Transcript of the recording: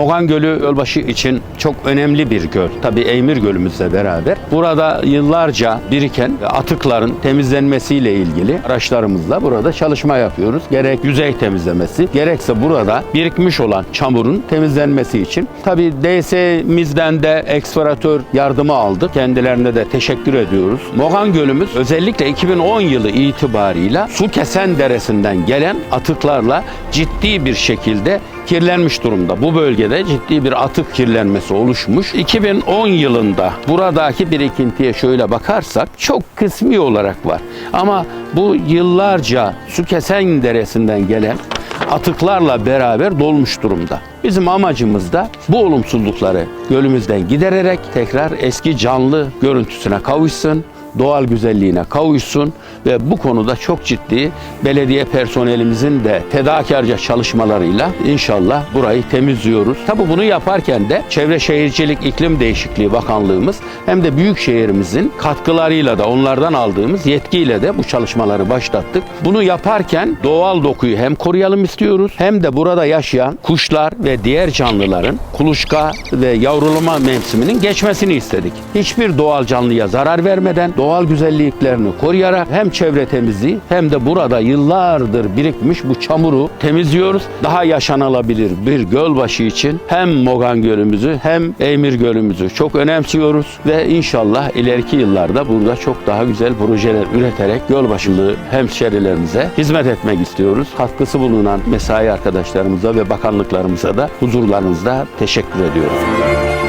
Mogan Gölü Gölbaşı için çok önemli bir göl. Tabii Eymir Gölümüzle beraber. Burada yıllarca biriken atıkların temizlenmesiyle ilgili araçlarımızla burada çalışma yapıyoruz. Gerek yüzey temizlemesi, gerekse burada birikmiş olan çamurun temizlenmesi için. Tabii DS'mizden de ekskavatör yardımı aldık. Kendilerine de teşekkür ediyoruz. Mogan Gölümüz özellikle 2010 yılı itibarıyla su kesen deresinden gelen atıklarla ciddi bir şekilde kirlenmiş durumda. Bu bölgede ciddi bir atık kirlenmesi oluşmuş. 2010 yılında buradaki birikintiye şöyle bakarsak çok kısmi olarak var. Ama bu yıllarca su kesen deresinden gelen atıklarla beraber dolmuş durumda. Bizim amacımız da bu olumsuzlukları gölümüzden gidererek tekrar eski canlı görüntüsüne kavuşsun, doğal güzelliğine kavuşsun ve bu konuda çok ciddi belediye personelimizin de fedakarca çalışmalarıyla inşallah burayı temizliyoruz. Tabi bunu yaparken de Çevre Şehircilik İklim Değişikliği Bakanlığımız hem de büyük şehrimizin katkılarıyla da onlardan aldığımız yetkiyle de bu çalışmaları başlattık. Bunu yaparken doğal dokuyu hem koruyalım istiyoruz hem de burada yaşayan kuşlar ve diğer canlıların kuluçka ve yavrulama mevsiminin geçmesini istedik. Hiçbir doğal canlıya zarar vermeden doğal güzelliklerini koruyarak hem çevre temizliği hem de burada yıllardır birikmiş bu çamuru temizliyoruz. Daha yaşanılabilir bir gölbaşı için hem Mogan Gölümüzü hem Eymir Gölümüzü çok önemsiyoruz ve inşallah ileriki yıllarda burada çok daha güzel projeler üreterek gölbaşılığı hemşerilerimize hizmet etmek istiyoruz. Katkısı bulunan mesai arkadaşlarımıza ve bakanlıklarımıza da huzurlarınızda teşekkür ediyoruz.